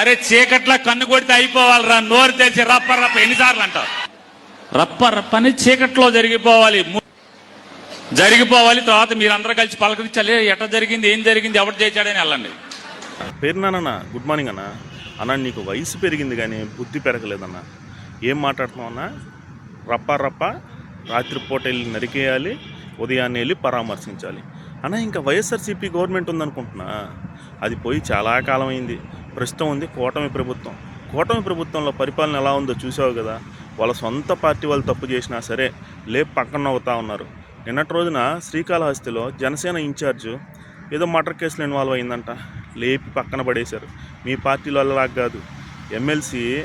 అరే చీకట్ల కన్ను కొడితే అయిపోవాలిరా. నోరు తెరిచి రప్ప రప్ప ఎన్నిసార్లు అంటారు రప్ప రప్ప అని చీకట్లో జరిగిపోవాలి. జరిగిపోవాలి. తర్వాత మీరందరూ కలిసి పలకరించాలి. ఎట జరిగింది ఏం జరిగింది ఎవరు చేశాడని వెళ్ళండి. పేరు నాన్న గుడ్ మార్నింగ్ అన్న. అన్న నీకు వయసు పెరిగింది కానీ బుద్ధి పెరగలేదన్న. ఏం మాట్లాడుతున్నావు అన్న? రప్ప రప్ప రాత్రిపూట వెళ్ళి నరికేయాలి ఉదయాన్నే వెళ్ళి పరామర్శించాలి. అన్న ఇంకా వైఎస్ఆర్సీపీ గవర్నమెంట్ ఉందనుకుంటున్నా. అది పోయి చాలా కాలం అయింది. ప్రస్తుతం ఉంది కూటమి ప్రభుత్వం. కూటమి ప్రభుత్వంలో పరిపాలన ఎలా ఉందో చూసావు కదా? వాళ్ళ సొంత పార్టీ వాళ్ళు తప్పు చేసినా సరే లేపు పక్కన అవుతా ఉన్నారు. నిన్నటి రోజున శ్రీకాళహస్తిలో జనసేన ఇన్ఛార్జు ఏదో మర్డర్ కేసులో ఇన్వాల్వ్ అయిందంట. లేపి పక్కన పడేశారు. మీ పార్టీలో అలాగా కాదు. ఎమ్మెల్సీ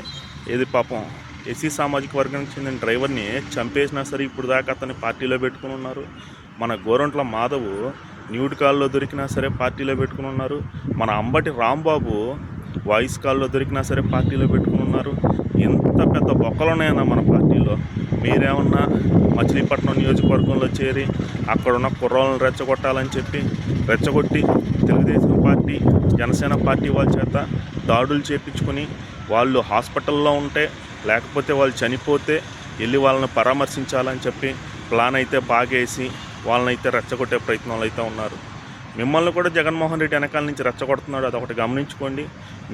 ఏది పాపం ఎస్సీ సామాజిక వర్గానికి చెందిన డ్రైవర్ని చంపేసినా సరే ఇప్పుడు దాకా అతన్ని పార్టీలో పెట్టుకుని ఉన్నారు. మన గోరంట్ల మాధవ్ న్యూడ్ కాల్లో దొరికినా సరే పార్టీలో పెట్టుకుని ఉన్నారు. మన అంబటి రాంబాబు వాయిస్ కాల్లో దొరికినా సరే పార్టీలో పెట్టుకుని ఉన్నారు. ఎంత పెద్ద బొక్కలు ఉన్నాయన్న మన పార్టీలో. మీరేమన్నా మచిలీపట్నం నియోజకవర్గంలో చేరి అక్కడున్న కుర్రాలను రెచ్చగొట్టాలని చెప్పి రెచ్చగొట్టి తెలుగుదేశం పార్టీ జనసేన పార్టీ వాళ్ళ చేత దాడులు చేపించుకొని వాళ్ళు హాస్పిటల్లో ఉంటే లేకపోతే వాళ్ళు చనిపోతే వెళ్ళి వాళ్ళని పరామర్శించాలని చెప్పి ప్లాన్ అయితే బాగేసి వాళ్ళని అయితే రెచ్చగొట్టే ప్రయత్నాలు అయితే ఉన్నారు. మిమ్మల్ని కూడా జగన్మోహన్ రెడ్డి వెనకాల నుంచి రెచ్చగొడుతున్నాడు అదొకటి గమనించుకోండి.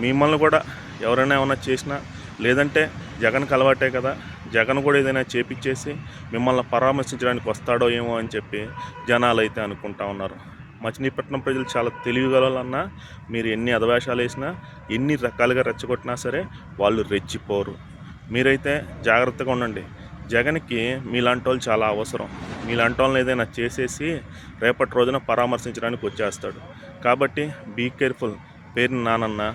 మిమ్మల్ని కూడా ఎవరైనా ఏమైనా చేసినా లేదంటే జగన్కి అలవాటే కదా జగన్ కూడా ఏదైనా చేపిచ్చేసి మిమ్మల్ని పరామర్శించడానికి వస్తాడో ఏమో అని చెప్పి జనాలు అయితే అనుకుంటా ఉన్నారు. మచిలీపట్నం ప్రజలు చాలా తెలివిగలన్నా మీరు ఎన్ని అధవేశాలు వేసినా ఎన్ని రకాలుగా రెచ్చగొట్టినా సరే వాళ్ళు రెచ్చిపోరు. మీరైతే జాగ్రత్తగా ఉండండి. జగన్కి మీలాంటి వాళ్ళు చాలా అవసరం. మీలాంటి వాళ్ళని ఏదైనా చేసేసి రేపటి రోజున పరామర్శించడానికి వచ్చేస్తాడు. కాబట్టి బీ కేర్ఫుల్ పేరు నానన్న.